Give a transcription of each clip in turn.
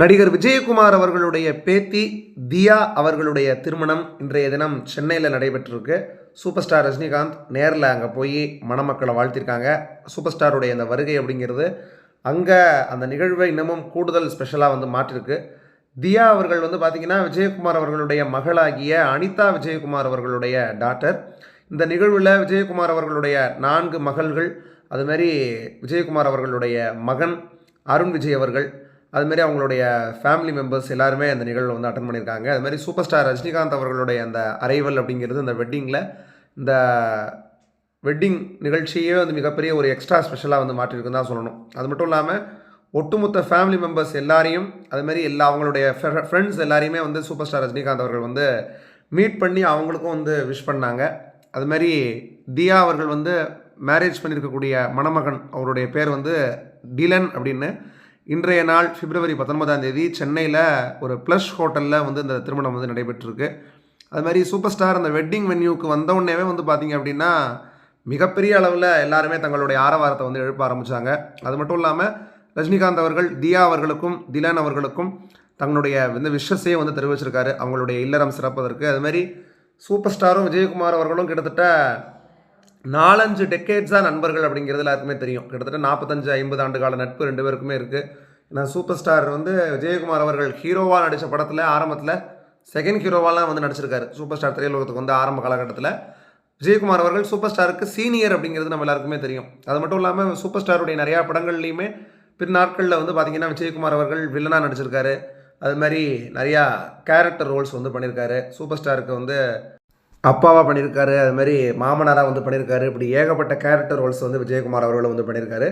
நடிகர் விஜயகுமார் அவர்களுடைய பேத்தி தியா அவர்களுடைய திருமணம் இன்றைய தினம் சென்னையில் நடைபெற்றிருக்கு. சூப்பர் ஸ்டார் ரஜினிகாந்த் நேரில் அங்கே போய் மணமக்களை வாழ்த்திருக்காங்க. சூப்பர் ஸ்டாருடைய அந்த வருகை அப்படிங்கிறது அங்கே அந்த நிகழ்வை இன்னமும் கூடுதல் ஸ்பெஷலாக வந்து மாற்றிருக்கு. தியா அவர்கள் வந்து பார்த்திங்கன்னா விஜயகுமார் அவர்களுடைய மகளாகிய அனிதா விஜயகுமார் அவர்களுடைய டாட்டர். இந்த நிகழ்வில் விஜயகுமார் அவர்களுடைய நான்கு மகள்கள் அதுமாரி விஜயகுமார் அவர்களுடைய மகன் அருண் விஜய் அவர்கள் அதுமாரி அவங்களுடைய ஃபேமிலி மெம்பர்ஸ் எல்லாருமே அந்த நிகழ்வு வந்து அட்டன் பண்ணியிருக்காங்க. அதுமாரி சூப்பர் ஸ்டார் ரஜினிகாந்த் அவர்களுடைய அந்த அரைவல் அப்படிங்கிறது இந்த வெட்டிங்கில் இந்த வெட்டிங் நிகழ்ச்சியே வந்து மிகப்பெரிய ஒரு எக்ஸ்ட்ரா ஸ்பெஷலாக வந்து மாற்றிருக்குன்னு தான் சொல்லணும். அது மட்டும் இல்லாமல் ஒட்டுமொத்த ஃபேமிலி மெம்பர்ஸ் எல்லாரையும் அதுமாரி எல்லா அவங்களுடைய ஃப்ரெண்ட்ஸ் எல்லாரையுமே வந்து சூப்பர் ஸ்டார் ரஜினிகாந்த் அவர்கள் வந்து மீட் பண்ணி அவங்களுக்கும் வந்து விஷ் பண்ணாங்க. அதுமாதிரி தியா அவர்கள் வந்து மேரேஜ் பண்ணியிருக்கக்கூடிய மணமகன் அவருடைய பேர் வந்து டிலன் அப்படின்னு. இன்றைய நாள் பிப்ரவரி பத்தொன்பதாம் தேதி சென்னையில் ஒரு ப்ளஷ் ஹோட்டலில் வந்து இந்த திருமணம் வந்து நடைபெற்றிருக்கு. அது மாதிரி சூப்பர் ஸ்டார் அந்த வெட்டிங் வென்யூக்கு வந்தவுடனேவே வந்து பார்த்திங்க அப்படின்னா மிகப்பெரிய அளவில் எல்லாருமே தங்களுடைய ஆரவாரத்தை வந்து எழுப்ப ஆரம்பித்தாங்க அது மட்டும் இல்லாமல் ரஜினிகாந்த் அவர்கள் தியா அவர்களுக்கும் திலான் அவர்களுக்கும் தங்களுடைய இந்த விஷஸையும் வந்து தெரிவிச்சிருக்காரு. அவங்களுடைய இல்லறம் சிறப்பதற்கு. அது மாதிரி சூப்பர் ஸ்டாரும் விஜயகுமார் அவர்களும் கிட்டத்தட்ட நாலஞ்சு டெக்கேட்ஸாக நண்பர்கள் அப்படிங்கிறது எல்லாருக்குமே தெரியும். கிட்டத்தட்ட நாற்பத்தஞ்சு ஐம்பது ஆண்டு கால நட்பு ரெண்டு பேருக்குமே இருக்குது நான் சூப்பர் ஸ்டார் வந்து விஜயகுமார் அவர்கள் ஹீரோவாக நடித்த படத்தில் ஆரம்பத்தில் செகண்ட் ஹீரோவாலாம் வந்து நடிச்சிருக்காரு. சூப்பர் ஸ்டார் திரையுலகத்துக்கு வந்து ஆரம்ப காலகட்டத்தில். விஜயகுமார் அவர்கள் சூப்பர் ஸ்டாருக்கு சீனியர் அப்படிங்கிறது நம்ம எல்லாருக்குமே தெரியும். அது மட்டும் இல்லாமல் சூப்பர் ஸ்டாருடைய நிறையா படங்கள்லையுமே பின்னாட்களில் வந்து பார்த்திங்கன்னா விஜயகுமார் அவர்கள் வில்லனாக நடிச்சிருக்காரு. அது மாதிரி நிறையா கேரக்டர் ரோல்ஸ் வந்து பண்ணியிருக்காரு சூப்பர் ஸ்டாருக்கு வந்து அப்பாவாக பண்ணியிருக்காரு அது மாதிரி மாமனாராக வந்து பண்ணியிருக்காரு இப்படி ஏகப்பட்ட கேரக்டர் ரோல்ஸ் வந்து விஜயகுமார் அவர்கள் வந்து பண்ணியிருக்காரு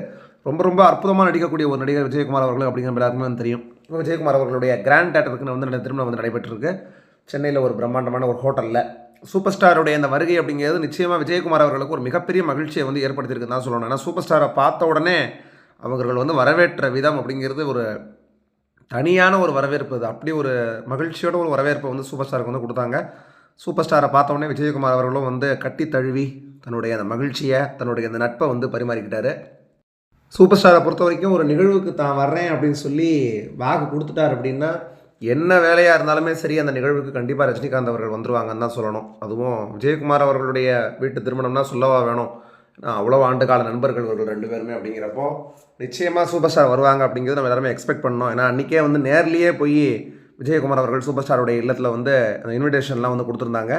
ரொம்ப ரொம்ப அற்புதமாக நடிக்கக்கூடிய ஒரு நடிகர் விஜயகுமார் அவர்கள் அப்படிங்கிற எல்லாருக்குமே வந்து தெரியும். விஜயகுமார் அவர்களுடைய கிராண்ட் தேட்டருக்கு வந்து திருமணம் வந்து நடைபெற்றிருக்கு. சென்னையில் ஒரு பிரம்மாண்டமான ஒரு ஹோட்டலில். சூப்பர் ஸ்டாருடைய அந்த வருகை அப்படிங்கிறது நிச்சயமாக விஜயகுமார் அவர்களுக்கு ஒரு மிகப்பெரிய மகிழ்ச்சியை வந்து ஏற்படுத்தியிருக்குன்னு தான் சொல்லணும். ஏன்னா சூப்பர் ஸ்டாரை பார்த்த உடனே அவர்கள் வந்து வரவேற்ற விதம் அப்படிங்கிறது ஒரு தனியான ஒரு வரவேற்பு. அது அப்படி ஒரு மகிழ்ச்சியோட ஒரு வரவேற்பை வந்து சூப்பர் ஸ்டாருக்கு வந்து கொடுத்தாங்க. சூப்பர் ஸ்டாரை பார்த்தோன்னே விஜயகுமார் அவர்களும் வந்து கட்டி தழுவி தன்னுடைய அந்த மகிழ்ச்சியை தன்னுடைய அந்த நட்பை வந்து பரிமாறிக்கிட்டாரு. சூப்பர் ஸ்டாரை பொறுத்த வரைக்கும் ஒரு நிகழ்வுக்கு தான் வர்றேன் அப்படின்னு சொல்லி வாக்கு கொடுத்துட்டார் அப்படின்னா என்ன வேலையாக இருந்தாலுமே சரி அந்த நிகழ்வுக்கு கண்டிப்பாக ரஜினிகாந்த் அவர்கள் வந்துருவாங்கன்னு தான் சொல்லணும். அதுவும் விஜயகுமார் அவர்களுடைய வீட்டு திருமணம்னா சொல்லவா வேணும்? அவ்வளோ ஆண்டு கால நண்பர்கள் இவர்கள் ரெண்டு பேருமே அப்படிங்கிறப்போ நிச்சயமாக சூப்பர் ஸ்டார் வருவாங்க அப்படிங்கிறது நம்ம எல்லாருமே எக்ஸ்பெக்ட் பண்ணோம் ஏன்னா அன்றைக்கே வந்து நேர்லேயே போய் விஜயகுமார் அவர்கள் சூப்பர் ஸ்டாருடைய இல்லத்தில் வந்து அந்த இன்விடேஷன்லாம் வந்து கொடுத்துருந்தாங்க.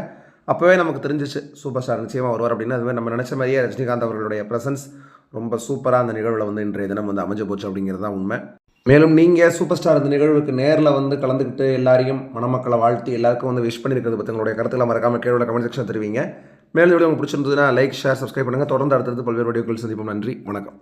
அப்போவே நமக்கு தெரிஞ்சிச்சு சூப்பர் ஸ்டார் நிச்சயமாக வருவார் அப்படின்னு. அதுவே நம்ம நினச்ச மாதிரியே ரஜினிகாந்த் அவர்களுடைய ப்ரெசன்ஸ் ரொம்ப சூப்பராக அந்த நிகழ்வில் வந்து இன்றைய தினம் வந்து அமைஞ்சு போச்சு அப்படிங்கிறது தான் உண்மை. மேலும் நீங்கள் சூப்பர் ஸ்டார் இந்த நிகழ்வுக்கு நேரில் வந்து கலந்துக்கிட்டு எல்லாரையும் மணமக்களை வாழ்த்தி எல்லாருக்கும் வந்து விஷ் பண்ணியிருக்கிறது பற்றி உங்களுடைய மறக்காமல் கேள்வியில் கமெண்ட் செக்ஷன் தருவீங்க. மேலும் வீடியோ உங்களுக்கு பிடிச்சிருந்ததுன்னா லைக் ஷேர் சப்ஸ்கிரைப் பண்ணுங்கள் தொடர்ந்து அடுத்தடுத்து பல்வேறு வீடியோக்கள் சந்திப்போம். நன்றி. வணக்கம்.